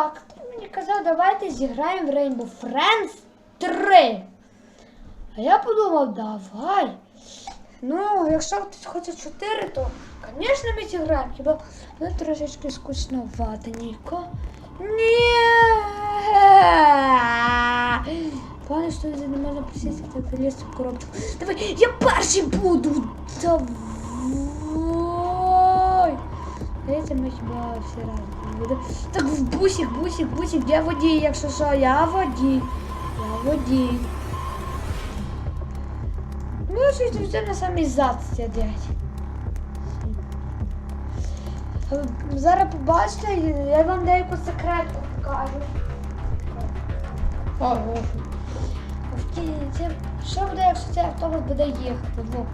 Так, ти мені казав, давайте зіграємо в Rainbow Friends 3. А я подумав, давай. Ну, якщо хтось хоче 4, то, звісно, ми зіграємо. Хіба ну, трошечки скучноватенько. Ні. Пане, що не можна присісти, так залізти в коробку. Давай, я перший буду. Давай. Здається, ми хіба всі разом будемо. Так в бусик, бусик, бусик, я водій, якщо що, я водій. Я водій. Ну, щось вже на самий зад сидять. Зараз побачите, я вам деяку секретку покажу. О, В що буде, якщо цей автобус буде їхати?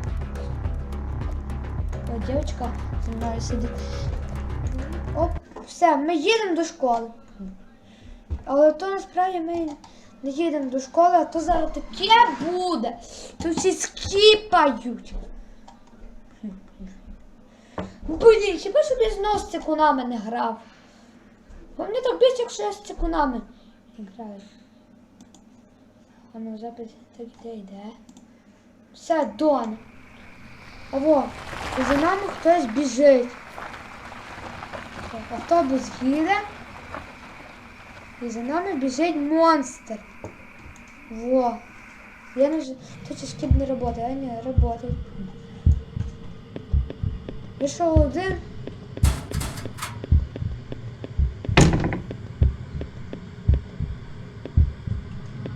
Дівчинка зі мною сидить. Все, ми їдемо до школи. Але то насправді ми не їдемо до школи, а то зараз таке буде. Тут всі скіпають. Блін, хіба щоб я знову з цикунами не грав? Бо мені так більше, якщо я з цикунами граю. А ну запис так іде, йде. Все, Дон. І за нами хтось біжить. Так, автобус їде. І за нами біжить монстр. Во. Я не ж... Тут же скіп не працює, а не працює. Пішов один.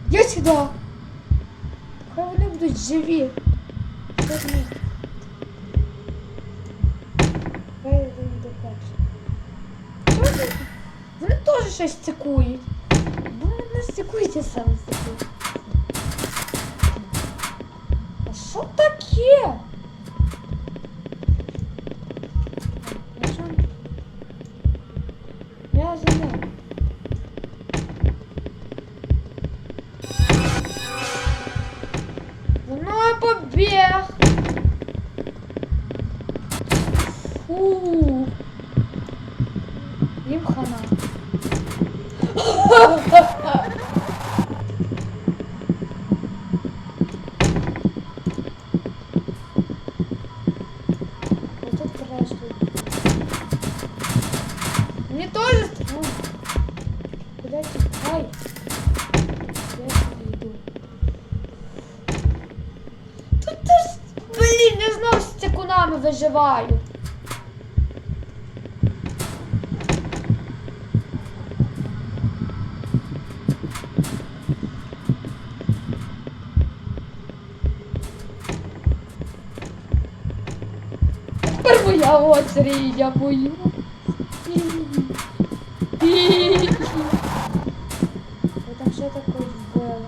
Я сюди. Хай вони будуть живі. Хай вони- Хай вони йде перший. Що Вони? Вони теж щось цикують. Бо не цикують, я сам цикую. А що таке? Виживаю. Тепер моя очередь, я бою. Ви там що таке вбили?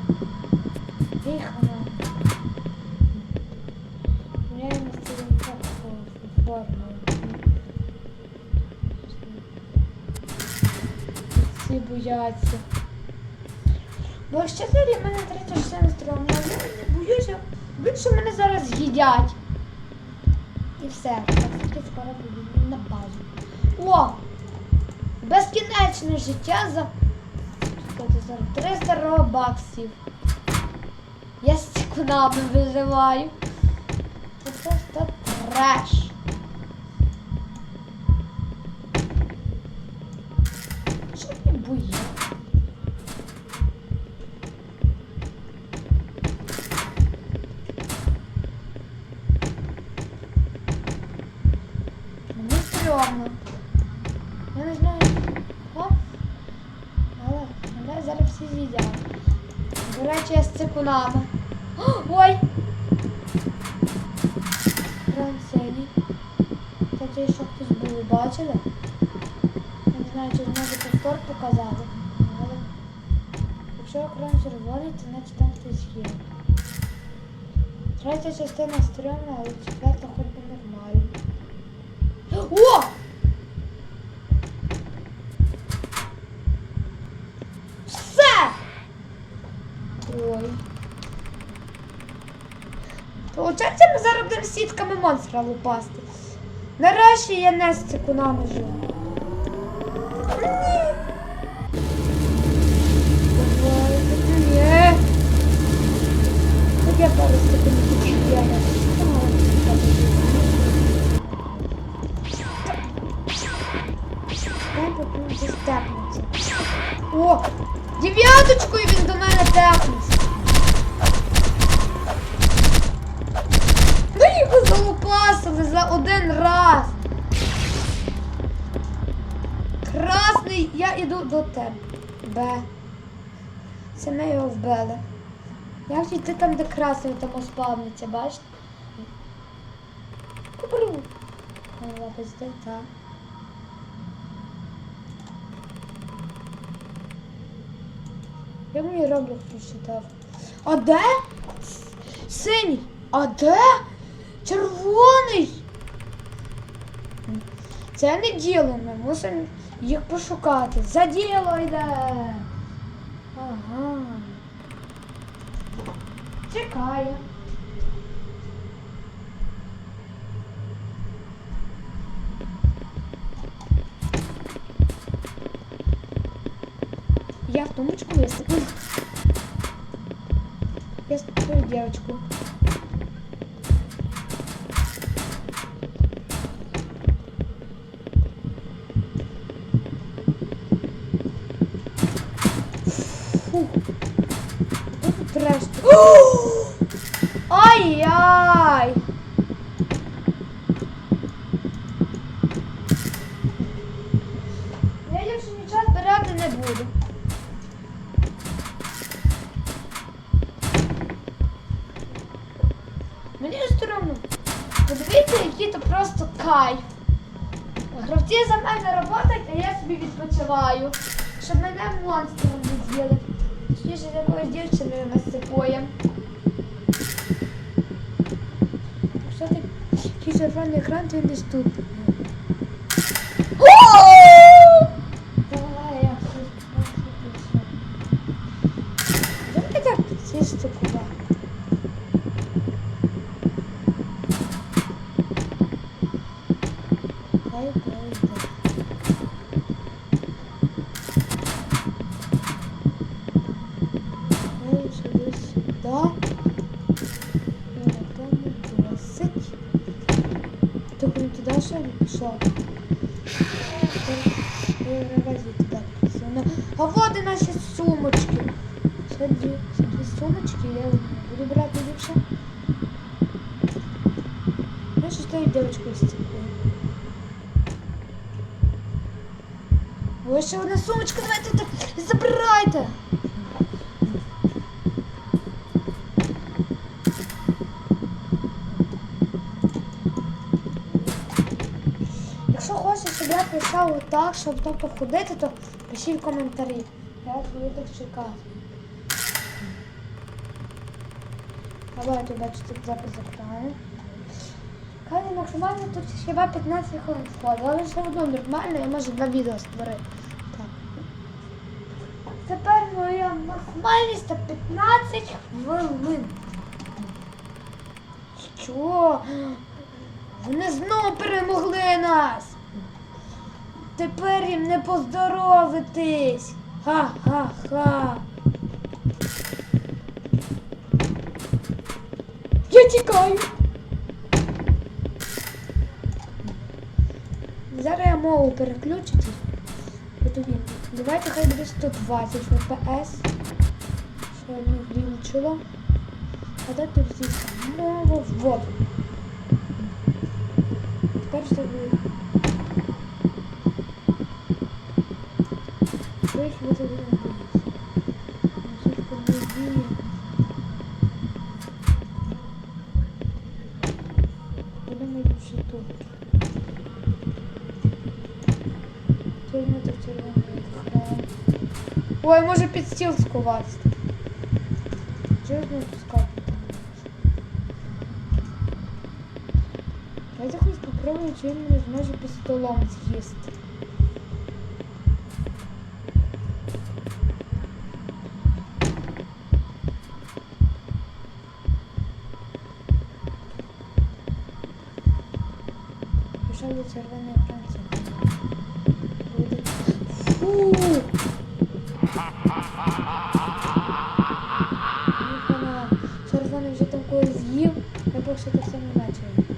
Вихана. Всі бояться. Бо якщо для мене третя частина стрьомна, я не боюся. Більше мене зараз з'їдять. І все. Таки скоро буду на базу. О! Безкінечне життя за Скільки 300 робаксів. Я з цікунами виживаю. Це просто треш. Речі, я з цикунами. О, Ой! Францені. Кстати, що хтось був, бачили? Я не знаю, чи зможу повтор показати. Але якщо екран червоний, то значить там хтось є. Третя частина стрьомна, але четверта хоч би нормально. О! Ой. Получається, ми зараз будемо сітками монстра лупасти. Нарешті я нестику наножу. Давай, так я пару. Дай попробуй степнути. О! Дев'яточкою він до мене тепнув. За один раз. Красний, я іду до тебе. Це ми його вбили. Як йти там, де красний там спавниться, бачите? Кубру. Лапець так. Я мені роблю прочитав. А де? Синій. А де? Червоний. Це не діло, ми мусимо їх пошукати. За діло йде. Ага. Чекає. Я в тумбочку высыпал. Я свою девочку. Ай-яй! Я якщо нічого збирати не буду. Мені стрімно. Подивіться, який то просто кайф. Гравці за мене працюють, а я собі відпочиваю. Щоб мене монстром не з'їли. Точніше, ж якоюсь дівчиною насипує. Що ти? якийсь червоний екран, то він десь тут. Давай, я щось Давай так сісти куди. А вот і наші сумочки. Це дві сумочки, я буду брати ліпше. Я ще стою дівчинкою з цікою. Ось ще одна сумочка, давайте забирайте. Писав отак, щоб там походити, то пишіть в коментарі. Я буду так чекати. Давайте бачите запис екрану. Каже, максимально тут хіба 15 хвилин входить, але все одно нормально, я можу два відео створити. Так. Тепер моя максимальність та 15 хвилин. Що? Вони знову перемогли нас. Тепер їм не поздоровитись. Ха-ха-ха. Я тікаю. Зараз я мову переключити. Давайте хай буде 120 FPS. Що не включила. А де тут здесь мова вот. Тепер все буде. Що їх буде робити? Музичка не діє. Будемо ще тут. Червоно так червоно екран. Ой, може під стіл сховатися. Я не пускати? Я захочу попробую, чи він мене зможе під столом з'їсти. Пішов до червоної Фу! Червоний вже там когось з'їв, я що це все не бачила.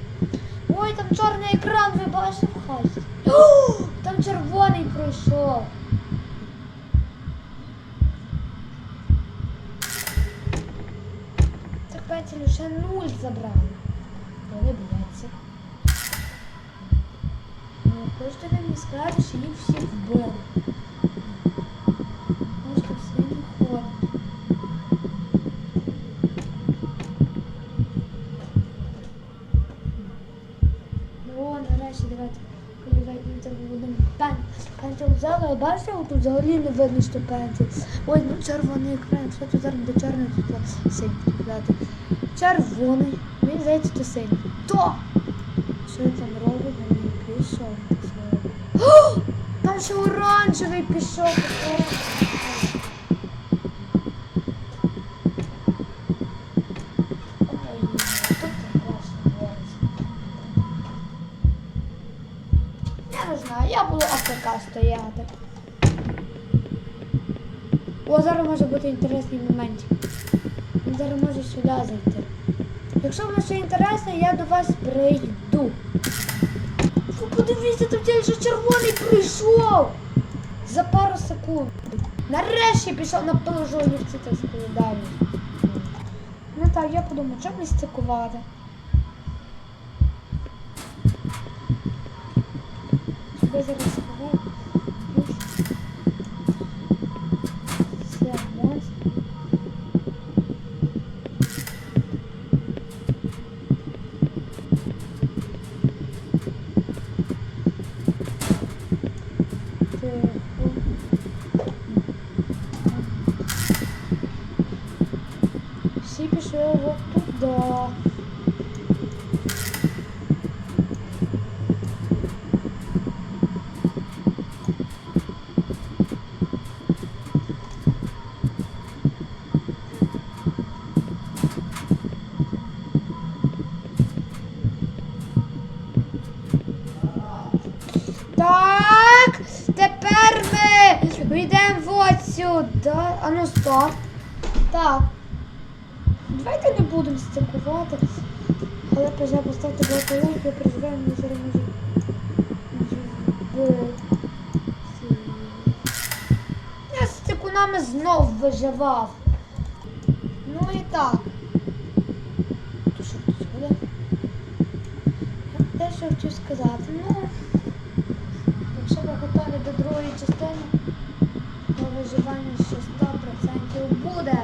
Ой, там чорний екран, ви бачите. О, Там червоний пройшов. Цих пенсілів ще нуль забрали. Вони бояться. Хочете ви мені сказати, що їх всіх вбили. Може, все не ходить. О, нарешті а бачите, тут взагалі не видно, що пенсіл. Ой, ну червоний екран, що тут зараз до чорного тут синій дати. Червоний, мені здається, то синій. То! Що він там робить, не пішов. Там ще оранжевий пішов. Я не знаю, я буду АФК стояти. О, зараз може бути інтересний момент. Він зараз може сюди зайти. Якщо воно ще інтересне, я до вас прийду. Подивіться, там тільки що червоний прийшов. За пару секунд. Нарешті пішов на положу та складаю. Ну так, я подумав, що мені стикувати. Тебе зараз сховаю. Ми йдемо от сюди. А ну стоп. Так. Давайте не будемо стикувати. Але пожалуйста, поставте лайків, я переживаю, мені зараз Я з стикунами знов виживав. Ну і так. Тут що тут буде? Я дещо хотів сказати. Ну, якщо ви готові до другої частини, виживання ще 100% буде.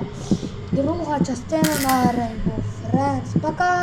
Друга частина на Rainbow Friends. Пока!